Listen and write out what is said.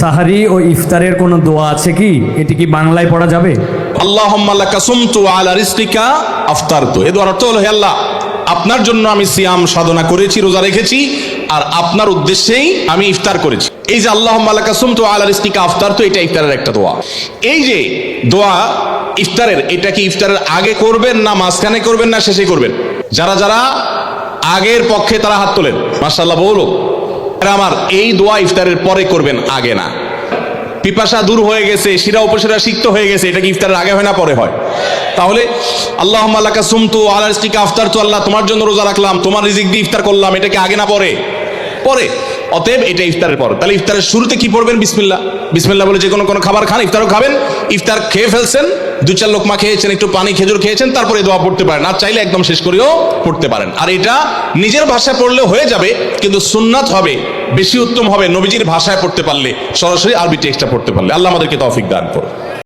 সাহারি ও ইফতারের কোনো দোয়া আছে কি? এটি কি বাংলায় পড়া যাবে? আল্লাহুম্মা লাকা সুমতু আলা রিজকিকা আফতারতু। এর অর্থ আল্লাহ, আপনার জন্য আমি সিয়াম সাধনা করেছি, রোজা রেখেছি, আর আপনার উদ্দেশ্যেই আমি ইফতার করেছি। এই যে আল্লাহ আল্লাহুম্মা লাকা সুমতু আলা আফতার তো এটা ইফতারের একটা দোয়া। এই যে দোয়া ইফতারের, এটা কি ইফতারের আগে করবেন, না মাঝখানে করবেন, না শেষে করবেন? যারা যারা আগের পক্ষে তারা হাত তোলেন। মাশাআল্লাহ, বলো। আমার এই দোয়া ইফতারের পরে করবেন, আগে না। পিপাসা দূর হয়ে গেছে, শিরা উপশিরা সিক্ত হয়ে গেছে, এটা কি ইফতারের আগে হয় না পরে হয়? তাহলে আল্লাহ আল্লাহ সুমতু আল্লাহ আফতার তো আল্লাহ তোমার জন্য রোজা রাখলাম, তোমার রিজিক দিয়ে ইফতার করলাম, এটা কি আগে না পরে? পরে। অতএব এটা ইফতারের পর। তাহলে ইফতারের শুরুতে কি পড়বেন? বিসমিল্লাহ। বিসমিল্লাহ বলে যে কোনো কোনো খাবার খান, ইফতারও খাবেন। ইফতার খেয়ে ফেলছেন, দু চার লোকমা খেয়েছেন, একটু পানি খেজুর খেয়েছেন, তারপরে দোয়া পড়তে পারেন। আর চাইলে একদম শেষ করেও পড়তে পারেন। আর এটা নিজের ভাষায় পড়লে হয়ে যাবে, কিন্তু সুন্নাত হবে, বেশি উত্তম হবে নবীজির ভাষায় পড়তে পারলে, সরাসরি আরবি টেক্সটটা পড়তে পারলে। আল্লাহ আমাদেরকে তৌফিক দান করুন।